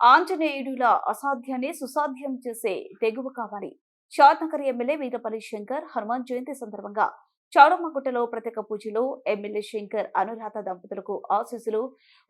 ఆంజనేయుడుల అసాధ్యాన్ని సుసాధ్యం చేసే తెగువ కావాలి. షాద్నగర్ ఎమ్మెల్యే వీరపల్లి శంకర్ హనుమాన్ జయంతి సందర్భంగా చౌడమ్మగుట్టలో ప్రత్యేక పూజలో ఎమ్మెల్యే శంకర్ అనురాధ దంపతులకు ఆశీస్సులు.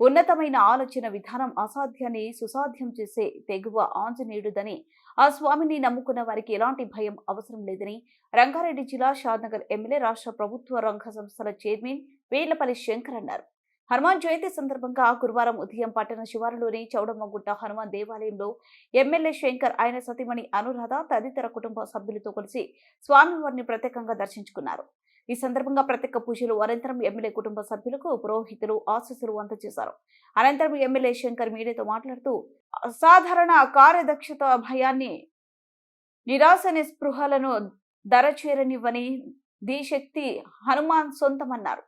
ఉన్నతమైన ఆలోచన విధానం అసాధ్యాన్ని సుసాధ్యం చేసే తెగువ ఆంజనేయుడుదని ఆ స్వామిని నమ్ముకున్న వారికి ఎలాంటి భయం అవసరం లేదని రంగారెడ్డి జిల్లా షాద్నగర్ ఎమ్మెల్యే రాష్ట్ర ప్రభుత్వ రంగ సంస్థల చైర్మన్ వేలపల్లి శంకర్ అన్నారు. హనుమాన్ జయంతి సందర్భంగా గురువారం ఉదయం పట్టణ శివారులోని చౌడమ్మగుట్ట హనుమాన్ దేవాలయంలో ఎమ్మెల్యే శంకర్ ఆయన సతీమణి అనురాధ తదితర కుటుంబ సభ్యులతో కలిసి స్వామివారిని ప్రత్యేకంగా దర్శించుకున్నారు. ఈ సందర్భంగా ప్రత్యేక పూజలు అనంతరం ఎమ్మెల్యే కుటుంబ సభ్యులకు పురోహితులు ఆశీస్సులు అందజేశారు. అనంతరం ఎమ్మెల్యే శంకర్ మీడియాతో మాట్లాడుతూ అసాధారణ కార్యదక్షత భయాన్ని నిరాశ స్పృహలను దరచేరనివ్వని దీశక్తి హనుమాన్ సొంతమన్నారు.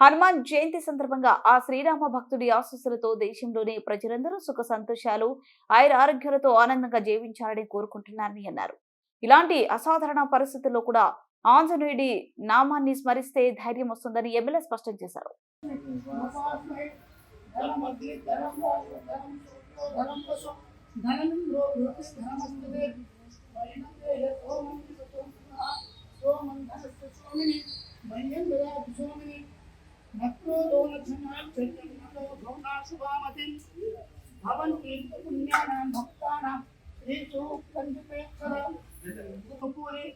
హనుమాన్ జయంతి సందర్భంగా ఆ శ్రీరామ భక్తుడి ఆశస్సులతో దేశంలోని ప్రజలందరూ సుఖ సంతోషాలు ఆయుర ఆరోగ్యాలతో ఆనందంగా జీవించాలని కోరుకుంటున్నారని అన్నారు ఇలాంటి అసాధారణ పరిస్థితుల్లో కూడా ఆంజనేయుడి నామాన్ని స్మరిస్తే ధైర్యం వస్తుందని ఎమ్మెల్యే స్పష్టం చేశారు ధనం భక్తానాం శ్రీచు కంటిపేక్షర పూరి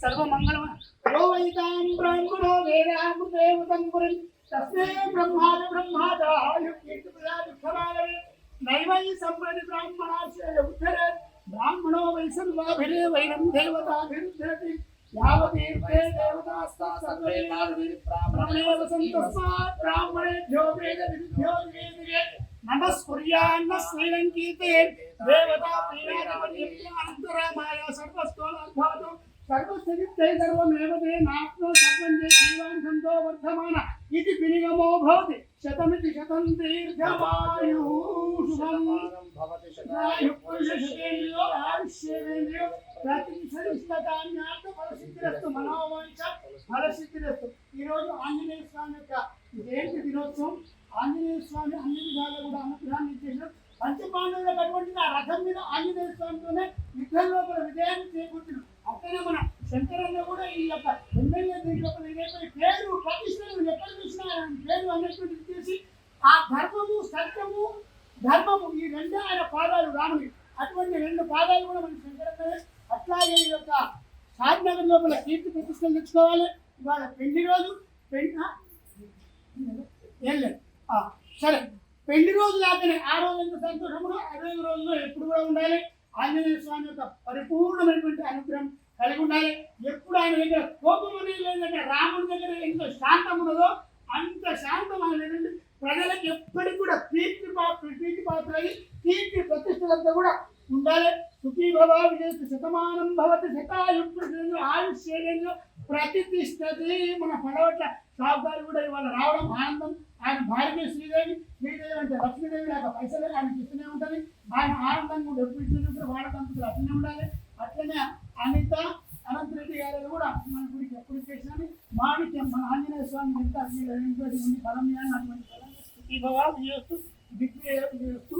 సర్వమంగళం యో వైతాం బ్రాహ్మణో వేదామృదేవతం పురం తస్మే బ్రహ్మాది బ్రహ్మాదాయు కీర్తిపదాది నైవై సంప్రతి బ్రాహ్మణాశ్చర్య ఉత్తరే బ్రాహ్మణో వై వైరం దేవతాభిరుద్ధతి యావతీర్తే దేవతాస్తా సర్వే బ్రాహ్మణేవ సంతస్మాత్ బ్రాహ్మణేభ్యో వేద విద్యో వేదిరే నమస్కుర్యాన్న శ్రీలంకీతే దేవతా ప్రియాధిపత్యంతరామాయ సర్వస్తోలద్భాతం సర్వస్థితై సర్వమేవ తే నాప్నో సర్వం తే జీవాన్ సంతో వర్ధమాన ఇది వినిగమో భవతి शतमिति शतन्तेर्घवायुषतेन्द्रियो आयुष्येन्द्रियो प्रतिशतकान्यात्मफलसिद्धिरस्तु मनोवाञ्च फलसिद्धिरस्तु ధర్మము ధర్మము ఈ రెండే ఆయన పాదాలు రాముని అటువంటి రెండు పాదాలు కూడా మనకి శంకరన్నదే అట్లాగే ఈ యొక్క షాద్నగర్ లోపల కీర్తి ప్రతిష్టలు తెచ్చుకోవాలి. ఇవాళ పెళ్ళి రోజు పెళ్ళి ఏం లేదు. సరే. పెళ్ళి రోజు లాగానే ఆ రోజు ఎంత సంతోషము అదే రోజులో ఎప్పుడు కూడా ఉండాలి. ఆంజనేయ స్వామి యొక్క పరిపూర్ణమైనటువంటి అనుగ్రహం కలిగి ఉండాలి. ఎప్పుడు ఆయన దగ్గర కోపం అనేది లేదంటే రాముడి దగ్గర ఎంత శాంతం ఉన్నదో అంత శాంతం ఆయన ప్రజలకు ఎప్పటికి కూడా కీర్తి పాత్ర కీర్తి పాత్ర అయి కీర్తి ప్రతిష్టలంతా కూడా ఉండాలి. సుఖీ భవ విజయ శతమానం భవతి శతాయుడు ఆయుష్యేంద్ర ప్రతిష్టది మన పడవట్ల. సాగుదారు కూడా ఇవాళ రావడం ఆనందం. ఆయన భార్య శ్రీదేవి. శ్రీదేవి అంటే లక్ష్మీదేవి లేక పైసలు ఆయనకి ఇస్తూనే ఉంటుంది. ఆయన ఆనందంగా కూడా ఎప్పుడు ఇచ్చినప్పుడు వాళ్ళకంతా అట్లనే ఉండాలి. అట్లనే అనిత అనంతరెడ్డి గారు కూడా మన గుడికి ఎప్పుడు చేసినది మాణిక్యం మన ఆంజనేయ స్వామి ఎంత అటువంటి బలం అటువంటి ఈ భవాలు చేస్తూ దిక్కు చేస్తూ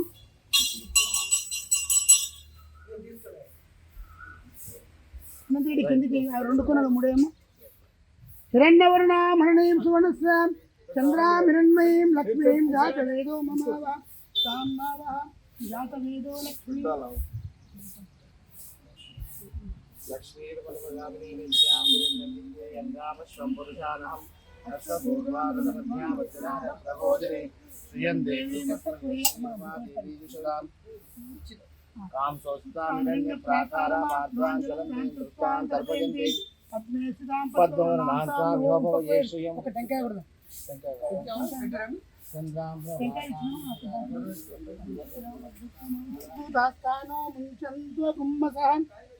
కిందికి రెండు కొనలు మూడేమో హిరణ్యవర్ణ మరణీయం సువర్ణస్యాం చంద్రామిరణ్మయీం లక్ష్మీం జాతవేదో మమావ సామ్నావ జాతవేదో లక్ష్మీ रत्नपूर्वादनपत्न्यावज्रभोजने श्रियं देवी काम सोचता प्राकारा मार्गांजलम नृत्यां तर्पयन्ति पद्मनाथा भवभव ये श्रियं टङ्काय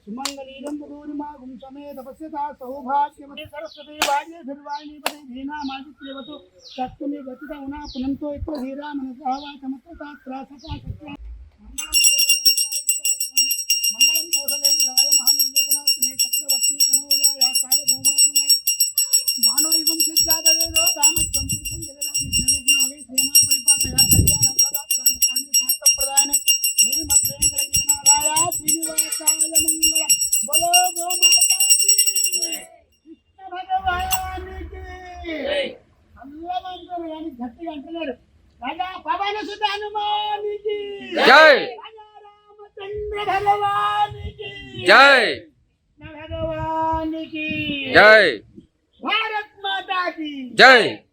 सुमङ्गलीलम्बूरिमागुं समे तपस्यता सौभाग्यवते सरस्वती भाग्ये भिर्वाणीपते धीनामादित्यवतु सत्त्वमे गतित उना पुनन्तो यत्र धीरा मनसावा चमत्रता चमत्कृता त्रासता జై. జై. జై. భారత్ మాతాకి. జై.